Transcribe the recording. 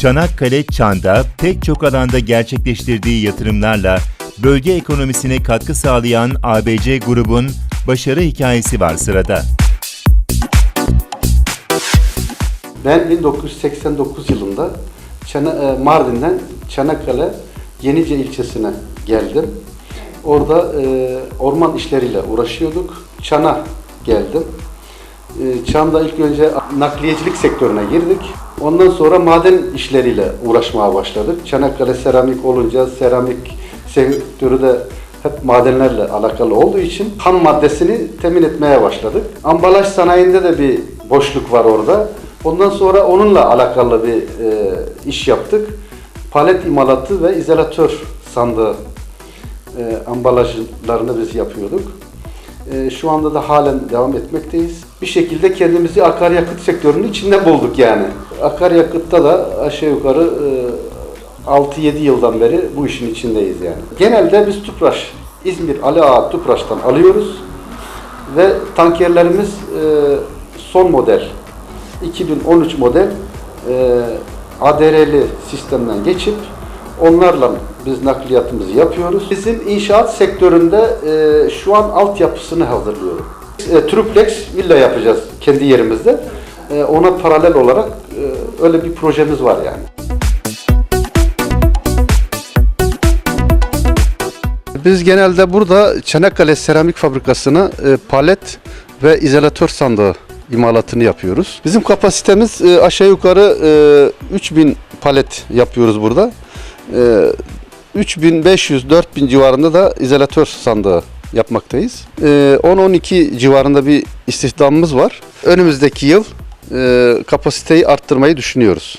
Çanakkale Çan'da pek çok alanda gerçekleştirdiği yatırımlarla bölge ekonomisine katkı sağlayan ABC grubun başarı hikayesi var sırada. Ben 1989 yılında Çana, e, Mardin'den Çanakkale Yenice ilçesine geldim. Orada e, orman işleriyle uğraşıyorduk. Çan'a geldim. E, Çan'da ilk önce nakliyecilik sektörüne girdik. Ondan sonra maden işleriyle uğraşmaya başladık. Çanakkale seramik olunca seramik sektörü de hep madenlerle alakalı olduğu için ham maddesini temin etmeye başladık. Ambalaj sanayinde de bir boşluk var orada. Ondan sonra onunla alakalı bir e, iş yaptık. Palet imalatı ve izolatör sandığı e, ambalajlarını biz yapıyorduk. E, şu anda da halen devam etmekteyiz. Bir şekilde kendimizi akaryakıt sektörünün içinde bulduk yani. Akaryakıtta da aşağı yukarı e, 6-7 yıldan beri bu işin içindeyiz yani. Genelde biz Tupraş, İzmir Ali Ağa Tupraş'tan alıyoruz ve tankerlerimiz e, son model 2013 model e, ADR'li sistemden geçip onlarla biz nakliyatımızı yapıyoruz. Bizim inşaat sektöründe e, şu an altyapısını hazırlıyorum. E, triplex villa yapacağız kendi yerimizde. E, ona paralel olarak e, öyle bir projemiz var yani. Biz genelde burada Çanakkale Seramik Fabrikası'na e, palet ve izolatör sandığı imalatını yapıyoruz. Bizim kapasitemiz e, aşağı yukarı e, 3000 palet yapıyoruz burada. E, 3500-4000 civarında da izolatör sandığı yapmaktayız. E, 10-12 civarında bir istihdamımız var. Önümüzdeki yıl e, kapasiteyi arttırmayı düşünüyoruz.